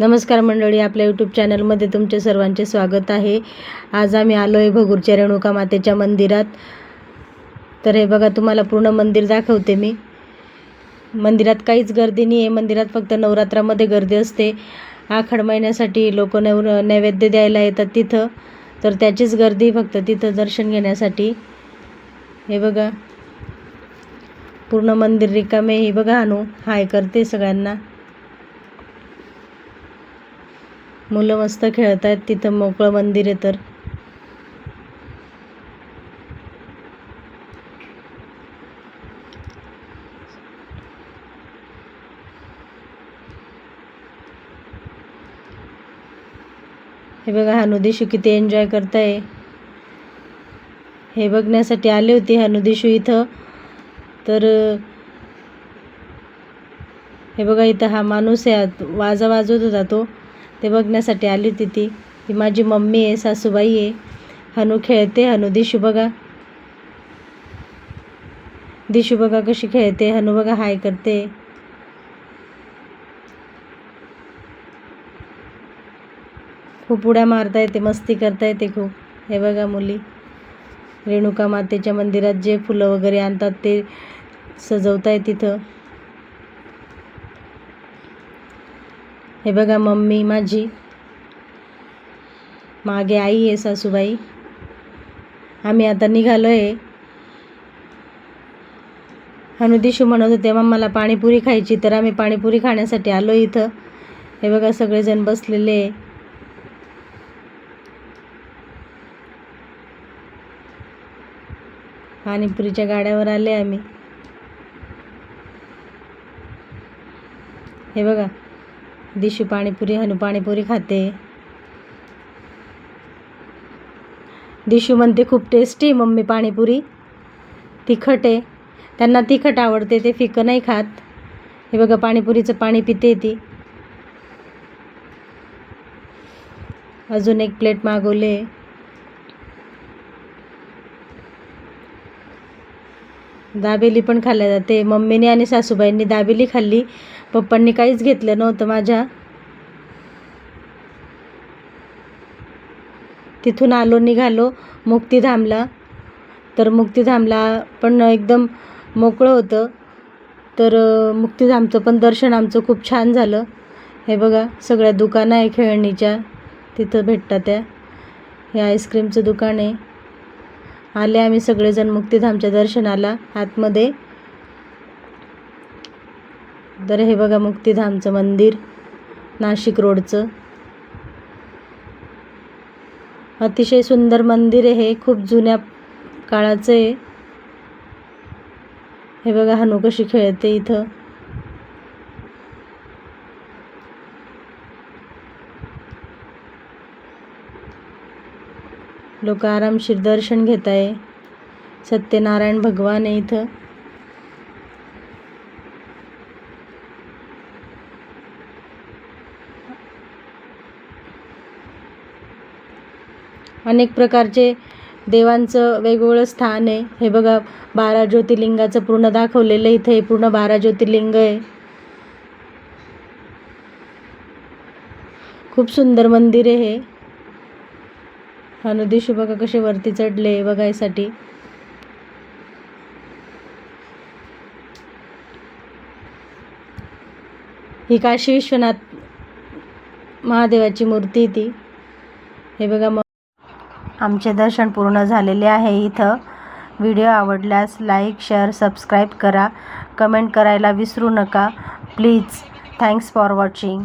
नमस्कार मंडळी आपल्या यूट्यूब चॅनलमध्ये तुमचे सर्वांचे स्वागत आहे. आज आम्ही आलो आहे भगूरच्या रेणुका मातेच्या मंदिरात. तर हे बघा तुम्हाला पूर्ण मंदिर दाखवते मी. मंदिरात काहीच गर्दी नाही आहे मंदिरात फक्त नवरात्रामध्ये गर्दी असते. आखाड महिन्यासाठी लोक नैव नैवेद्य द्यायला येतात तिथं. तर त्याचीच गर्दी फक्त तिथं दर्शन घेण्यासाठी. हे बघा. पूर्ण मंदिर रिकामे हे बघा आणू हाय करते सगळ्यांना. मुलं मस्त खेळत आहेत तिथं मोकळं मंदिर आहे तर. हे बघा हनुदिशू किती एन्जॉय करताय. हे बघण्यासाठी आले होते हनुदिशू इथं. तर हे बघा इथं हा माणूस आहे वाजा वाजवत होता तो. ते बघण्यासाठी आली होती ती. ही माझी मम्मी आहे सासूबाई आहे. हनू खेळते हनू दिशू बघा. दिशू बघा कशी खेळते हनू बघा हाय करते. खूप उड्या मारता येते मस्ती करता येते खूप. हे बघा मुली. रेणुका मातेच्या मंदिरात जे फुलं वगैरे आणतात ते सजवताय तिथं. हे बघा मम्मी माझी. मागे आई आहे सासूबाई. आम्ही आता निघालो आहे हनुदिशू म्हणत होते मग मला पाणीपुरी खायची. तर आम्ही पाणीपुरी खाण्यासाठी आलो इथं. हे बघा सगळेजण बसलेले. आहे पाणीपुरीच्या गाड्यावर आले आम्ही. हे बघा दिशू पाणीपुरी हनू पाणीपुरी खाते. दिशू म्हणते खूप टेस्टी मम्मी पाणीपुरी. तिखट आहे. त्यांना तिखट आवडते ते फिकं नाही खात. हे बघा पाणीपुरीचं पाणी पिते ती. अजून एक प्लेट मागवले. दाबेली पण खाल्ल्या जाते. मम्मीने आणि सासूबाईंनी दाबेली खाल्ली. पप्पांनी काहीच घेतलं नव्हतं माझ्या. तिथून आलो निघालो मुक्तीधामला. तर मुक्तीधामला पण एकदम मोकळं होतं. तर मुक्तीधामचं पण दर्शन आमचं खूप छान झालं. हे बघा सगळ्या दुकानं आहे खेळणीच्या. तिथं भेटतात त्या. हे आईस्क्रीमचं दुकान आहे. आले आम्ही सगळेजण मुक्तीधामच्या दर्शनाला. आतमध्ये तर हे बघा मुक्तीधामचं मंदिर नाशिक रोडचं. अतिशय सुंदर मंदिर आहे हे खूप जुन्या काळाचं आहे. हे बघा हनू कशी खेळते इथं. लोक आरामशीर दर्शन घेत आहे सत्यनारायण भगवान आहे इथं. अनेक प्रकारचे देवांचं वेगवेगळं स्थान आहे. हे बघा बारा ज्योतिर्लिंगाचं पूर्ण दाखवलेलं इथे पूर्ण बारा ज्योतिर्लिंग आहे. खूप सुंदर मंदिर आहे हे. हनुदिशू बघा कसे वरती चढले बघायसाठी. ही काशी विश्वनाथ महादेवाची मूर्ती ती. हे बघा मग. आमचे दर्शन पूर्ण झालेले आहे इथं. व्हिडिओ आवडल्यास लाईक शेअर सबस्क्राईब करा. कमेंट करायला विसरू नका. Please thanks for watching.